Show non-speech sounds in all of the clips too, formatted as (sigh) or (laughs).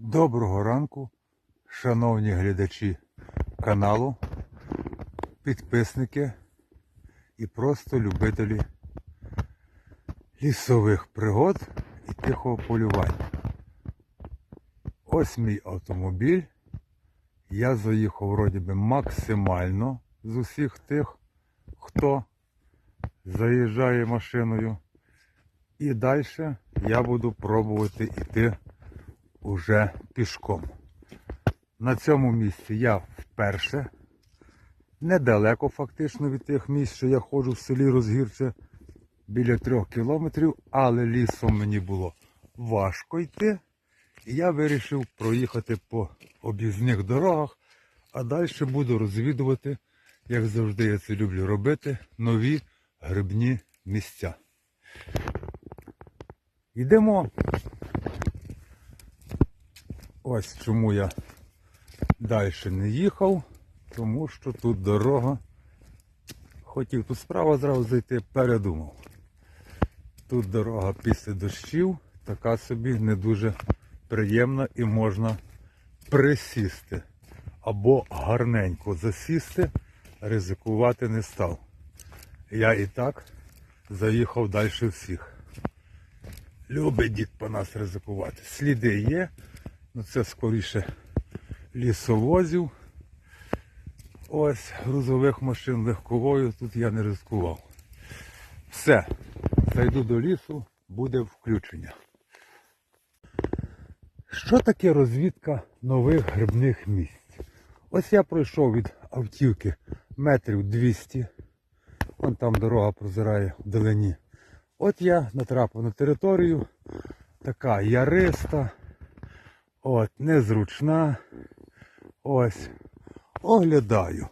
Доброго ранку, шановні глядачі каналу, підписники і просто любителі лісових пригод і тихого полювання. Ось мій автомобіль. Я заїхав вроді би максимально з усіх тих, хто заїжджає машиною. І далі я буду пробувати йти уже пішком. На цьому місці я вперше. Недалеко фактично від тих місць, що я ходжу в селі Розгірче біля трьох кілометрів, але лісом мені було важко йти. І я вирішив проїхати по об'їзних дорогах, а далі буду розвідувати, як завжди я це люблю робити, нові грибні місця. Йдемо. Ось чому я далі не їхав, тому що тут дорога. Хотів тут справа зразу зайти, передумав. Тут дорога після дощів, така собі не дуже приємна і можна присісти. Або гарненько засісти, ризикувати не став. Я і так заїхав далі всіх. Любить дід по нас ризикувати. Сліди є, ну це скоріше лісовозів. Ось грузових машин легковою тут я не ризикував. Все, зайду до лісу, буде включення. Що таке розвідка нових грибних місць? Ось я пройшов від автівки метрів 200. Вон там дорога прозирає вдалині. От я натрапив на територію, така яриста, от, незручна. Ось. Оглядаю.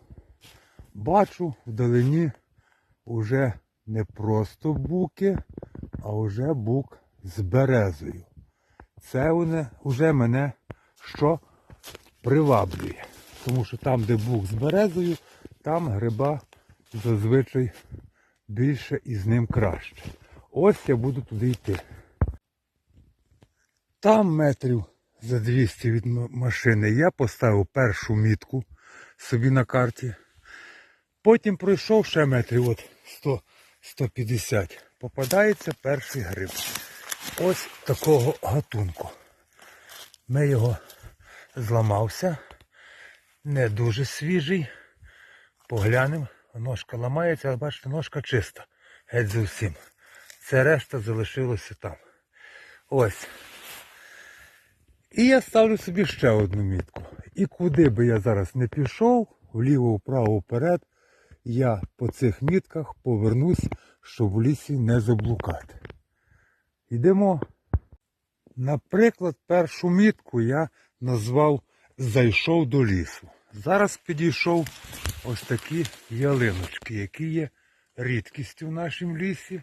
Бачу вдалині уже не просто буки, а вже бук з березою. Це вже мене що приваблює. Тому що там, де бук з березою, там гриба зазвичай більше і з ним краще. Ось я буду туди йти. Там метрів за 200 від машини я поставив першу мітку собі на карті. Потім пройшов ще метрів от 100 150. Попадається перший гриб. Ось такого гатунку. Ми його зламався. Не дуже свіжий. Поглянемо. Ножка ламається, але бачите, ножка чиста. Геть зовсім. Це решта залишилося там. Ось. І я ставлю собі ще одну мітку. І куди би я зараз не пішов, вліво, вправо, вперед, я по цих мітках повернусь, щоб в лісі не заблукати. Йдемо. Наприклад, першу мітку я назвав Зайшов до лісу. Зараз підійшов ось такі ялиночки, які є рідкістю в нашому лісі.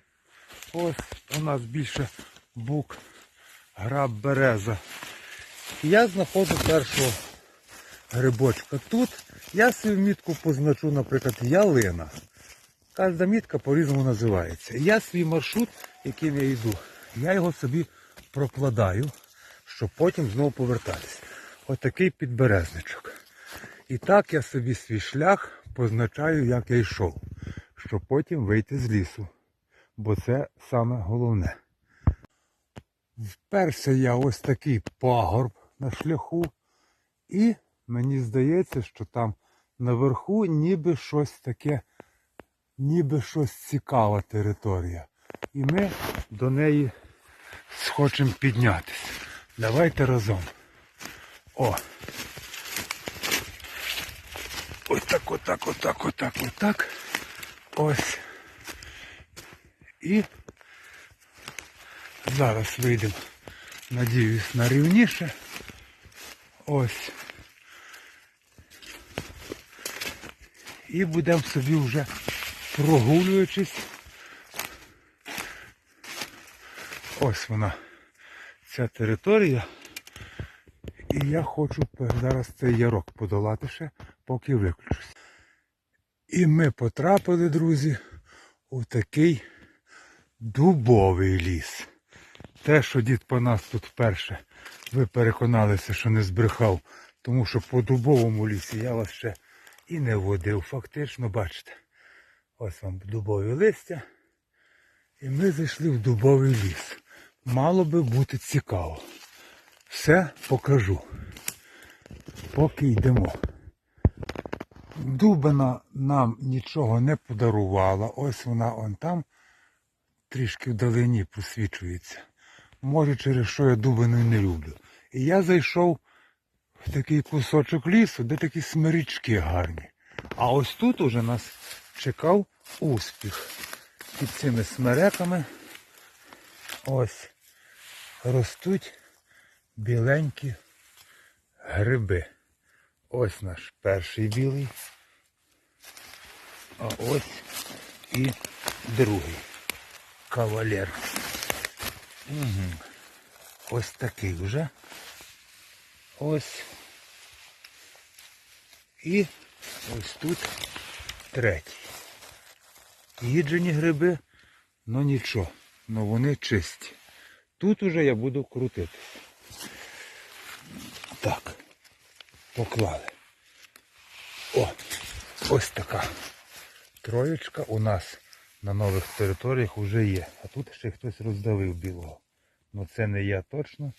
Ось у нас більше бук, граб, береза. Я знаходжу першого грибочка тут. Я свою мітку позначу, наприклад, ялина. Кожна мітка по-різному називається. Я свій маршрут, яким я йду, я його собі прокладаю, щоб потім знову повертатися. Отакий підберезничок. І так я собі свій шлях позначаю, як я йшов, щоб потім вийти з лісу. Бо це саме головне. Вперся я ось такий пагорб на шляху, і мені здається, що там наверху ніби щось таке, ніби щось цікава територія. І ми до неї схочемо піднятися. Давайте разом. О! Ось так, отак, отак, отак, отак. Ось. І зараз вийдемо, надіюсь, на рівніше. Ось. І будемо собі вже прогулюючись. Ось вона, ця територія. І я хочу зараз цей ярок подолати ще, поки виключусь. І ми потрапили, друзі, у такий дубовий ліс. Те, що дід по нас тут вперше, ви переконалися, що не збрехав. Тому що по дубовому лісі я вас ще і не водив. Фактично, бачите. Ось вам дубові листя. І ми зайшли в дубовий ліс. Мало би бути цікаво. Все покажу. Поки йдемо. Дубина нам нічого не подарувала. Ось вона он там трішки вдалині просвічується. Може, через що я дубину не люблю. І я зайшов в такий кусочок лісу, де такі смирічки гарні. А ось тут уже нас чекав успіх. Під цими смереками ось ростуть біленькі гриби. Ось наш перший білий. А ось і другий кавалер. Угу. Ось такий вже. Ось. І ось тут третій. Їджені гриби, ну нічого, ну вони чисті. Тут уже я буду крутити. Так, поклали. О, ось така троєчка у нас на нових територіях вже є. А тут ще хтось роздавив білого. Ну це не я точно,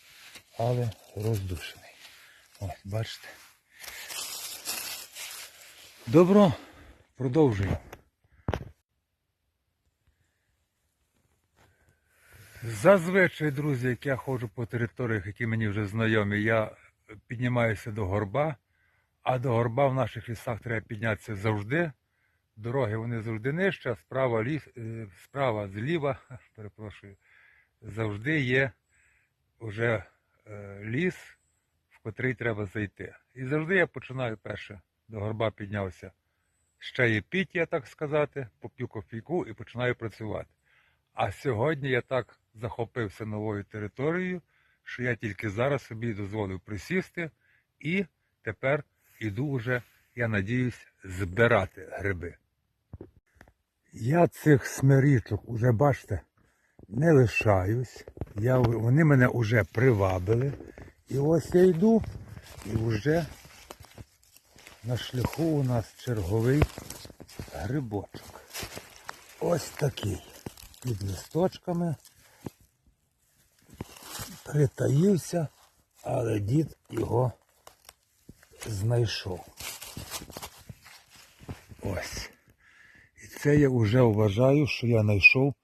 але роздушений. Ось, бачите. Добро, продовжуємо. Зазвичай, друзі, як я ходжу по територіях, які мені вже знайомі, я піднімаюся до горба, а до горба в наших лісах треба піднятися завжди. Дороги вони завжди нижче, а справа, ліс, е, справа зліва, (laughs) перепрошую, завжди є вже е, ліс, в котрий треба зайти. І завжди я починаю перше до горба піднявся. Ще є піть, так сказати, поп'ю кофійку і починаю працювати. А сьогодні я так захопився новою територією, що я тільки зараз собі дозволив присісти і тепер іду вже, я надіюсь, збирати гриби. Я цих смирічок уже, бачите, не лишаюсь. Я, вони мене вже привабили. І ось я йду і вже на шляху у нас черговий грибочок. Ось такий. Під листочками. Притаївся, але дід його знайшов. Ось. Це я вже вважаю, що я знайшов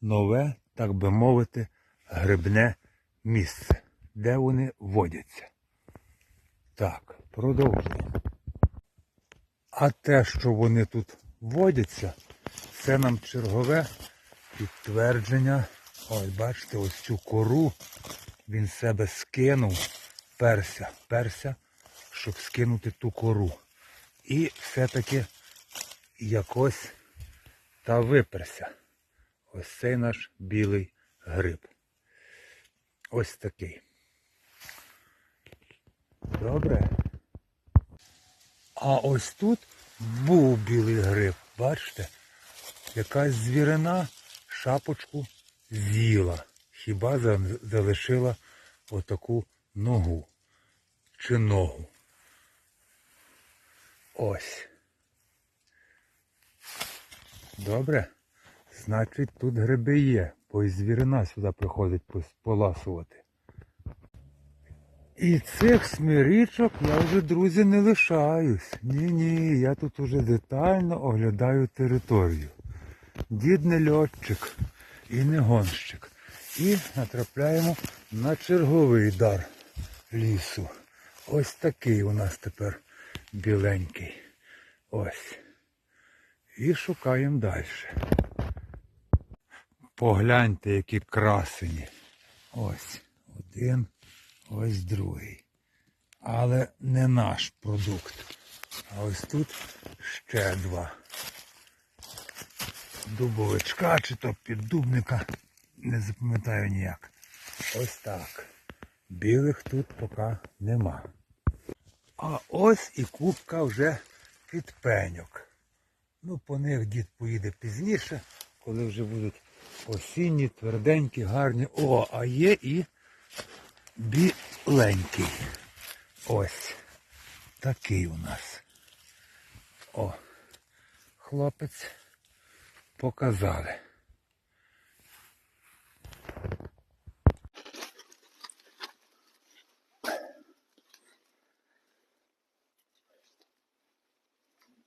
нове, так би мовити, грибне місце, де вони водяться. Так, продовжуємо. А те, що вони тут водяться, це нам чергове підтвердження. Ой, бачите, ось цю кору він себе скинув, перся, перся, щоб скинути ту кору. І все-таки якось та виперся. Ось цей наш білий гриб. Ось такий. Добре. А ось тут був білий гриб. Бачите? Якась звірина шапочку з'їла. Хіба залишила отаку ногу чи ногу. Ось. Добре. Значить, тут гриби є, бо і звірина сюди приходить поласувати. І цих смирічок я вже, друзі, не лишаюсь. Ні-ні, я тут уже детально оглядаю територію. Дід не льотчик і не гонщик. І натрапляємо на черговий дар лісу. Ось такий у нас тепер біленький. Ось. І шукаємо далі. Погляньте, які красені. Ось один, ось другий. Але не наш продукт. А ось тут ще два. Дубовичка чи то піддубника. Не запам'ятаю ніяк. Ось так. Білих тут поки нема. А ось і кубка вже підпеньок. Ну, по них дід поїде пізніше, коли вже будуть Осінні, тверденькі, гарні. О, а є і біленький. Ось. Такий у нас. О, хлопець показали.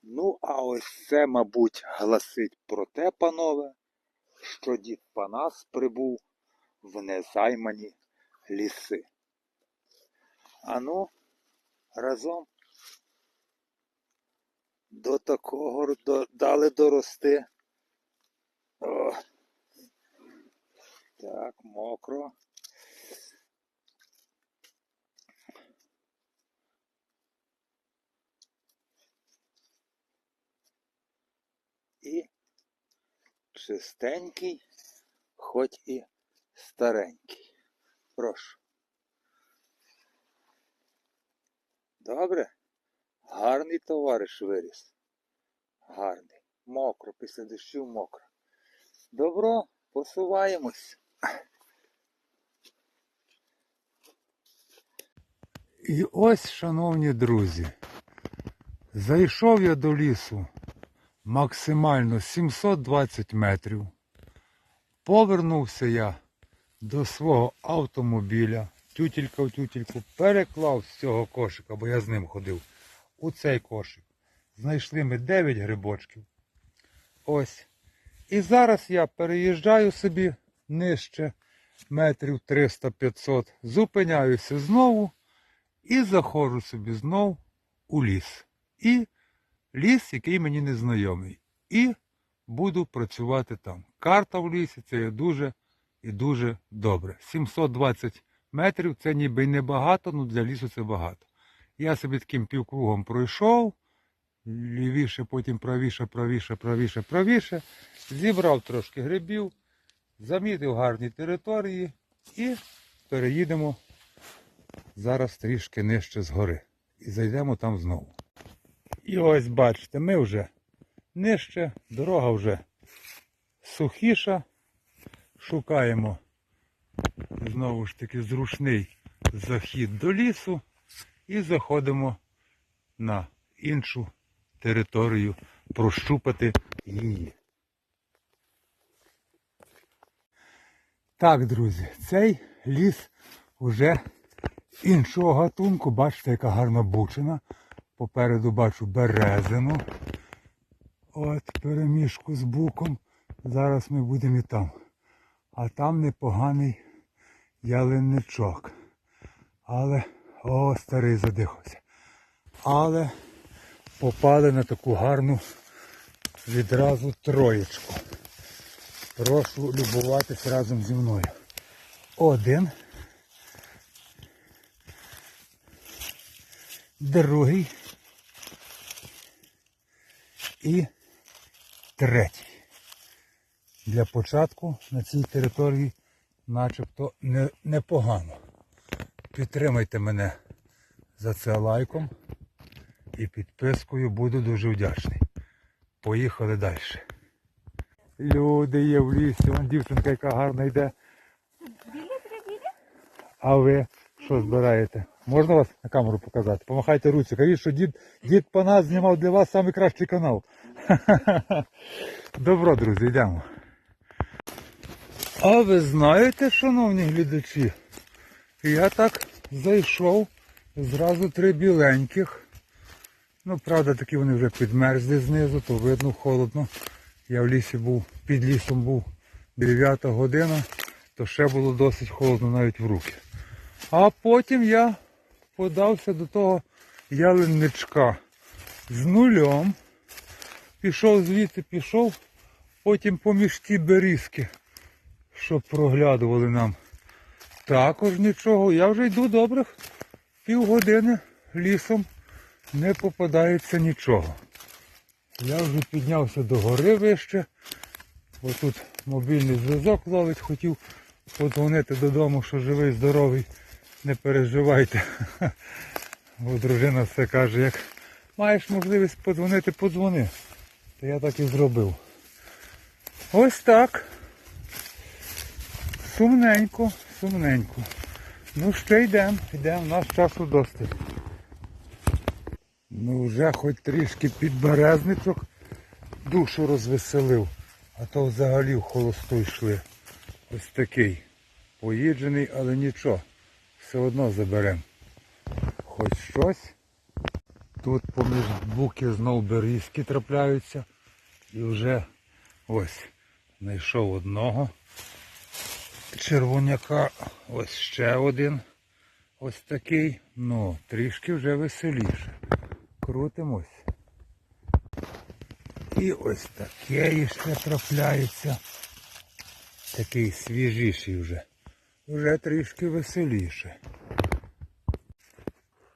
Ну, а ось це, мабуть, гласить про те, панове, що дід Панас прибув в незаймані ліси. Ану, разом до такого дали дорости. О. Так, мокро. І чистенький, хоч і старенький. Прошу. Добре? Гарний товариш виріс. Гарний. Мокро, після дощів мокро. Добро, посуваємось. І ось, шановні друзі, зайшов я до лісу максимально 720 метрів. Повернувся я до свого автомобіля, тютілька в тютільку, переклав з цього кошика, бо я з ним ходив, у цей кошик. Знайшли ми 9 грибочків. Ось. І зараз я переїжджаю собі нижче метрів 300-500, зупиняюся знову і заходжу собі знов у ліс. І ліс, який мені не знайомий. І буду працювати там. Карта в лісі це є дуже і дуже добре. 720 метрів це ніби й небагато, але для лісу це багато. Я собі таким півкругом пройшов, лівіше, потім правіше, правіше, правіше, правіше. Зібрав трошки грибів, замітив гарні території і переїдемо зараз трішки нижче згори. І зайдемо там знову. І ось бачите, ми вже нижче, дорога вже сухіша. Шукаємо знову ж таки зручний захід до лісу і заходимо на іншу територію прощупати її. Так, друзі, цей ліс уже іншого гатунку. Бачите, яка гарна бучина. Попереду бачу березину. От переміжку з буком. Зараз ми будемо і там. А там непоганий ялинничок. Але... О, старий задихався. Але попали на таку гарну відразу троєчку. Прошу любуватись разом зі мною. Один. Другий. І третій. Для початку на цій території начебто не, непогано. Підтримайте мене за це лайком і підпискою. Буду дуже вдячний. Поїхали далі. Люди є в лісі, вон дівчинка, яка гарна йде. А ви що збираєте? Можна вас на камеру показати? Помахайте руці. Кажіть, що дід, дід по знімав для вас найкращий канал. (laughs) Добро, друзі, йдемо. А ви знаєте, шановні глядачі, я так зайшов, зразу три біленьких. Ну, правда, такі вони вже підмерзли знизу, то видно холодно. Я в лісі був, під лісом був 9 година, то ще було досить холодно навіть в руки. А потім я подався до того ялинничка з нульом. Пішов звідти, пішов, потім поміж ті берізки, що проглядували нам. Також нічого. Я вже йду добрих півгодини лісом, не попадається нічого. Я вже піднявся до гори вище. Ось тут мобільний зв'язок ловить, хотів подзвонити додому, що живий, здоровий. Не переживайте. (laughs) Бо дружина все каже, як маєш можливість подзвонити, подзвони. То я так і зробив. Ось так. сумненько, сумненько. Ну ще йдемо, йдемо, у нас часу досить. Ну вже хоч трішки підберезничок душу розвеселив, а то взагалі в холосту йшли. Ось такий. Поїджений, але нічого. Все одно заберемо. Хоч щось. Тут поміж буки знов берізки трапляються. І вже ось знайшов одного червоняка. Ось ще один. Ось такий. Ну, трішки вже веселіше. Крутимось. І ось таке ще трапляється. Такий свіжіший вже. Вже трішки веселіше.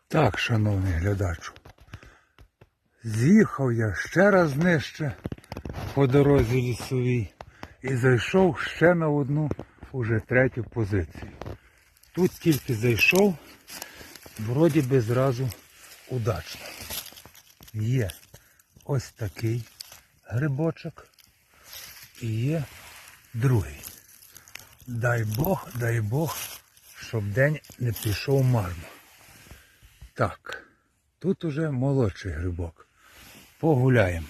Так, шановний глядачу. З'їхав я ще раз нижче по дорозі лісовій і зайшов ще на одну, уже третю позицію. Тут тільки зайшов, вроді би зразу удачно. Є ось такий грибочок і є другий. Дай Бог, дай Бог, щоб день не пішов марно. Так, тут уже молодший грибок. Погуляємо.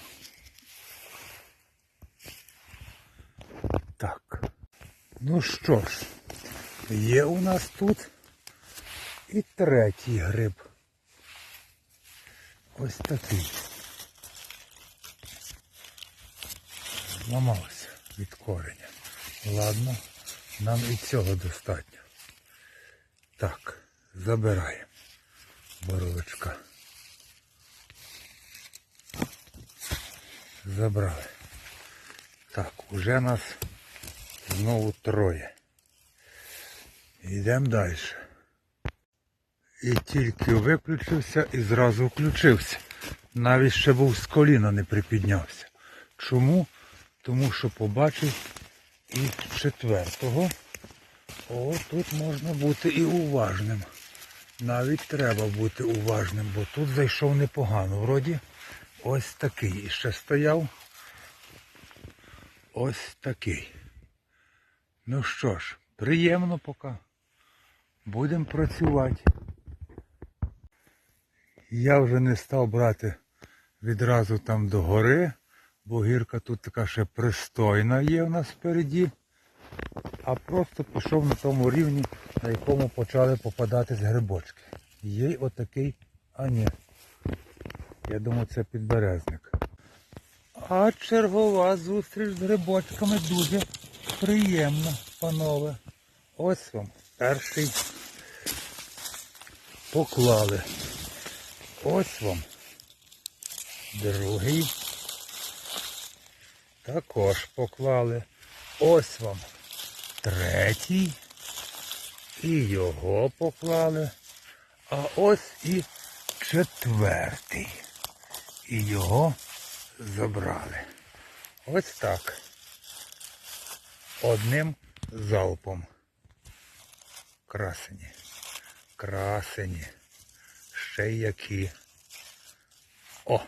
Так. Ну що ж, є у нас тут і третій гриб. Ось такий. Зламався від кореня. Ладно, нам і цього достатньо. Так, забираємо боровичка. Забрали. Так, уже нас знову троє. Йдемо далі. І тільки виключився і зразу включився. Навіть ще був з коліна не припіднявся. Чому? Тому що побачив і четвертого. О, тут можна бути і уважним. Навіть треба бути уважним, бо тут зайшов непогано. Вроді ось такий. І ще стояв ось такий. Ну що ж, приємно поки. Будемо працювати. Я вже не став брати відразу там до гори, бо гірка тут така ще пристойна є у нас впереді. А просто пішов на тому рівні, на якому почали попадатись грибочки. Є отакий, а ні. Я думаю, це підберезник. А чергова зустріч з грибочками дуже приємна, панове. Ось вам перший поклали. Ось вам другий. Також поклали. Ось вам третій. І його поклали. А ось і четвертий. І його забрали. Ось так. Одним залпом. Красені. Красені. Ще й які. О!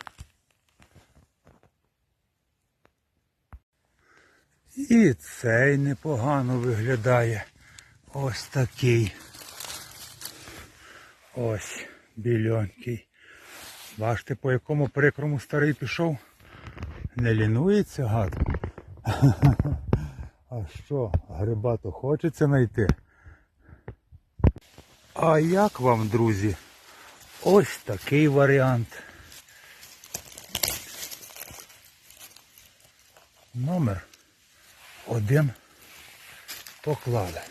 І цей непогано виглядає. Ось такий. Ось більонький. Бачите, по якому прикрому старий пішов? Не лінується гад. (laughs) А що, гриба то хочеться знайти? А як вам, друзі? Ось такий варіант. Один поклали.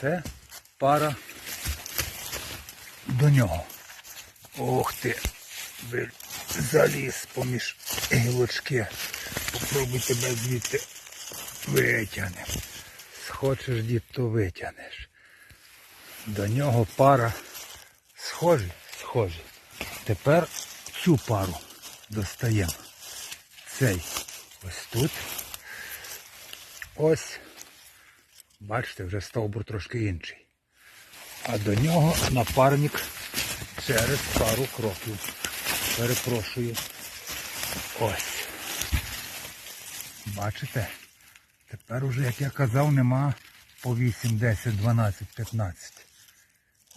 Це пара до нього. Ох ти, заліз поміж гілочки. Попробуй тебе звідти витягне. Схочеш, дід, то витягнеш. До нього пара схожі, схожі. Тепер цю пару достаємо. Цей ось тут. Ось. Бачите, вже стовбур трошки інший. А до нього напарник через пару кроків. Перепрошую. Ось. Бачите? Тепер уже, як я казав, нема по 8, 10, 12, 15.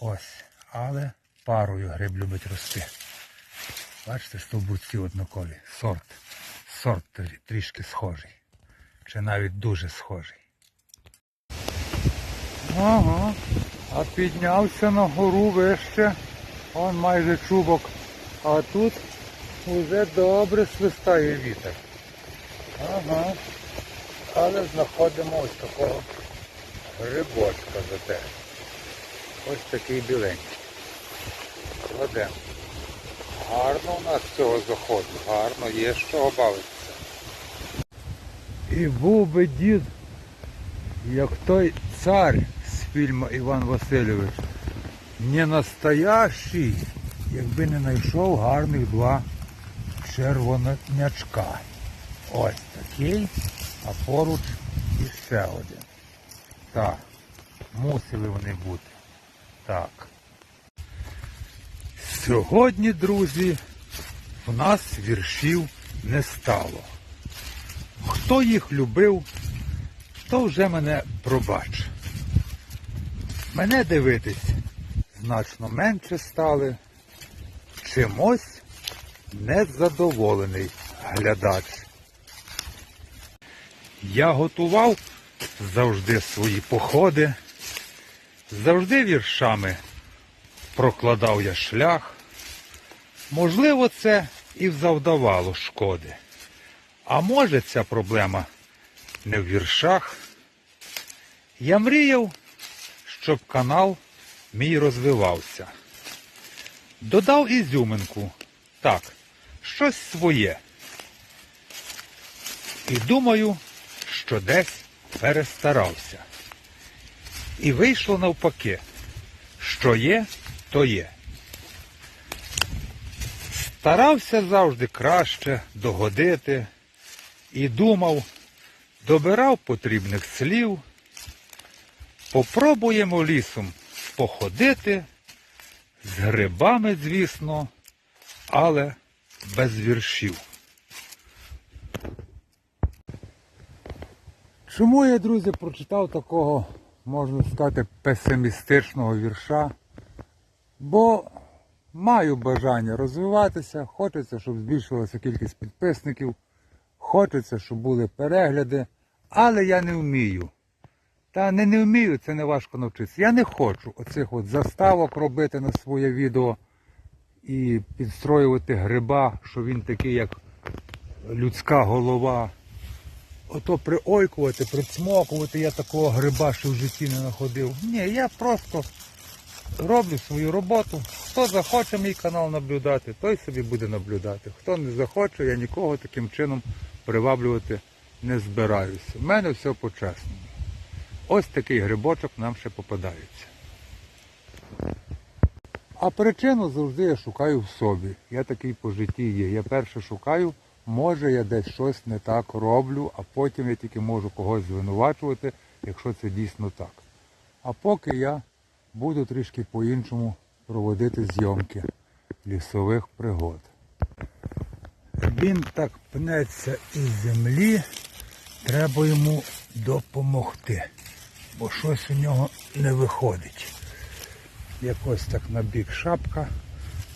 Ось. Але парою гриб любить рости. Бачите, стовбурці однакові. Сорт. Сорт трішки схожий. Чи навіть дуже схожий. Ага. А піднявся на гору вище. Он майже чубок. А тут уже добре свистає вітер. Ага. Але знаходимо ось такого грибочка зате. Ось такий біленький. Кладемо. Гарно у нас цього заходу. Гарно, є чого бавитися. І був би дід, як той цар з фільму Іван Васильович. Не настоящий, якби не знайшов гарних два червонячка. Ось такий, а поруч і ще один. Так, мусили вони бути. Так. Сьогодні, друзі, в нас віршів не стало. Хто їх любив, то вже мене пробач. Мене дивитись значно менше стали. Чимось незадоволений глядач. Я готував завжди свої походи, завжди віршами прокладав я шлях. Можливо, це і завдавало шкоди. А може ця проблема не в віршах. Я мріяв, щоб канал мій розвивався. Додав ізюминку. Так, щось своє. І думаю, що десь перестарався. І вийшло навпаки. Що є, то є. Старався завжди краще догодити і думав, добирав потрібних слів. Попробуємо лісом походити з грибами, звісно, але без віршів. Чому я, друзі, прочитав такого, можна сказати, песимістичного вірша? Бо маю бажання розвиватися, хочеться, щоб збільшилася кількість підписників, хочеться, щоб були перегляди, але я не вмію. Та не, не вмію, це не важко навчитися. Я не хочу оцих от заставок робити на своє відео і підстроювати гриба, що він такий, як людська голова. Ото приойкувати, прицмокувати, я такого гриба ще в житті не знаходив. Ні, я просто роблю свою роботу. Хто захоче мій канал наблюдати, той собі буде наблюдати. Хто не захоче, я нікого таким чином приваблювати не збираюся. У мене все по-чесному. Ось такий грибочок нам ще попадається. А причину завжди я шукаю в собі. Я такий по житті є. Я перше шукаю, може я десь щось не так роблю, а потім я тільки можу когось звинувачувати, якщо це дійсно так. А поки я буду трішки по-іншому проводити зйомки лісових пригод. Він так пнеться із землі, треба йому допомогти, бо щось у нього не виходить. Якось так на бік шапка,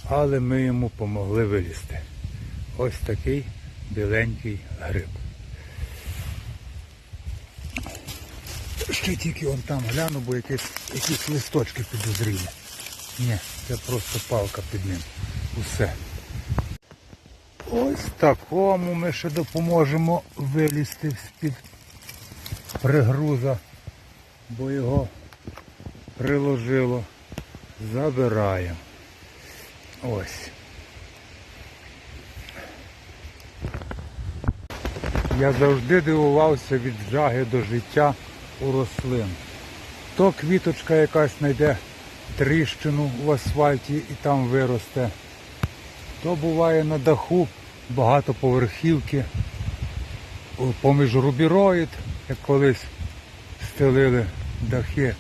але ми йому помогли вилізти. Ось такий біленький гриб. Ще тільки он там гляну, бо якісь, якісь листочки підозрілі. Ні, це просто палка під ним. Усе. Ось такому ми ще допоможемо вилізти з-під пригруза, бо його приложило. Забираємо. Ось. Я завжди дивувався від жаги до життя у рослин. То квіточка якась знайде тріщину в асфальті і там виросте. То буває на даху багатоповерхівки, поміж рубіроїд, як колись стелили дахи.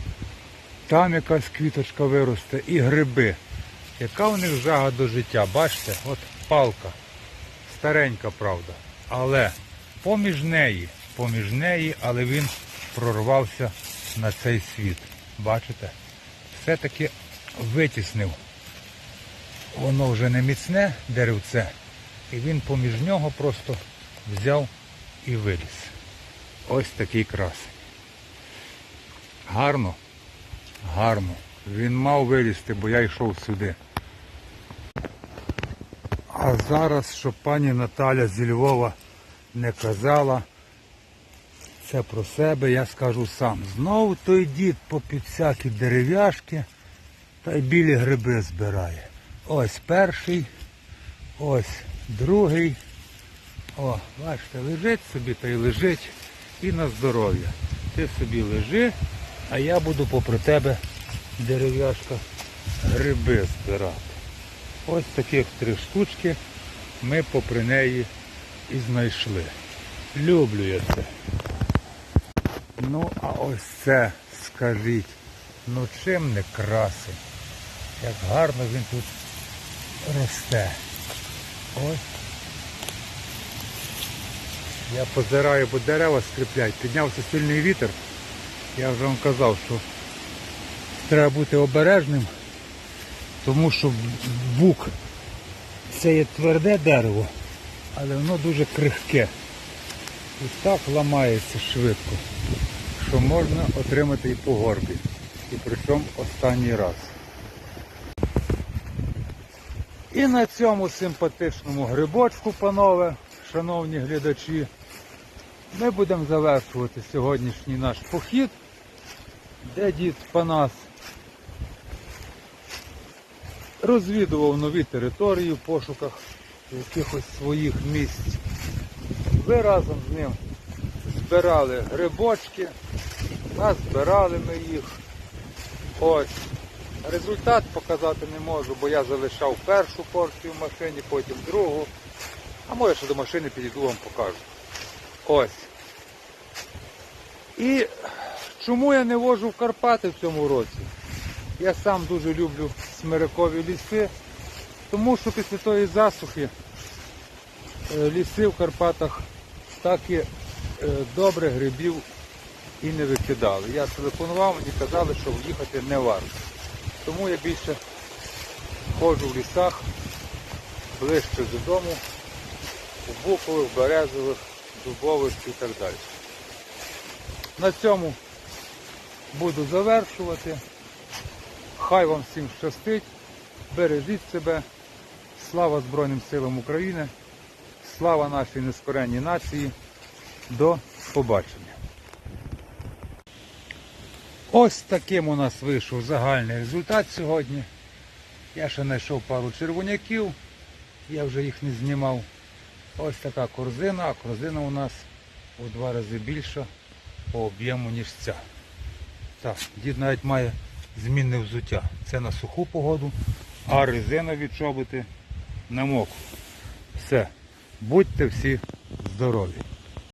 Там якась квіточка виросте і гриби. Яка у них жага до життя? Бачите, от палка. Старенька, правда. Але поміж неї поміж неї, але він прорвався на цей світ. Бачите? Все-таки витіснив. Воно вже не міцне деревце, і він поміж нього просто взяв і виліз. Ось такий красень. Гарно, гарно. Він мав вилізти, бо я йшов сюди. А зараз, щоб пані Наталя зі Львова не казала це про себе, я скажу сам. Знову той дід по під всякі дерев'яшки та й білі гриби збирає. Ось перший, ось другий. О, бачите, лежить собі та й лежить і на здоров'я. Ти собі лежи, а я буду попри тебе дерев'яшка гриби збирати. Ось таких три штучки ми попри неї і знайшли. Люблю я це. Ну, а ось це, скажіть, ну чим не красень? Як гарно він тут росте. Ось. Я позираю, бо дерева скріплять. Піднявся сильний вітер. Я вже вам казав, що треба бути обережним, тому що бук це є тверде дерево, але воно дуже крихке. І так ламається швидко, що можна отримати і по горбі. І причому останній раз. І на цьому симпатичному грибочку, панове, шановні глядачі, ми будемо завершувати сьогоднішній наш похід, де дід Панас розвідував нові території в пошуках якихось своїх місць. Ви разом з ним збирали грибочки, назбирали ми їх. Ось. Результат показати не можу, бо я залишав першу порцію в машині, потім другу. А може ще до машини підійду вам покажу. Ось. І чому я не вожу в Карпати в цьому році? Я сам дуже люблю смирикові ліси, тому що після тої засухи е, ліси в Карпатах так і е, добре грибів і не викидали. Я телефонував, мені казали, що в'їхати не варто. Тому я більше ходжу в лісах ближче додому, у букових, березових, дубових і так далі. На цьому буду завершувати. Хай вам всім щастить, бережіть себе, слава Збройним силам України, слава нашій нескоренній нації. До побачення. Ось таким у нас вийшов загальний результат сьогодні. Я ще знайшов пару червоняків, я вже їх не знімав. Ось така корзина, а корзина у нас у два рази більша по об'єму, ніж ця. Так, дід навіть має змінне взуття. Це на суху погоду, а резинові чоботи на мокру. Все. Будьте всі здорові.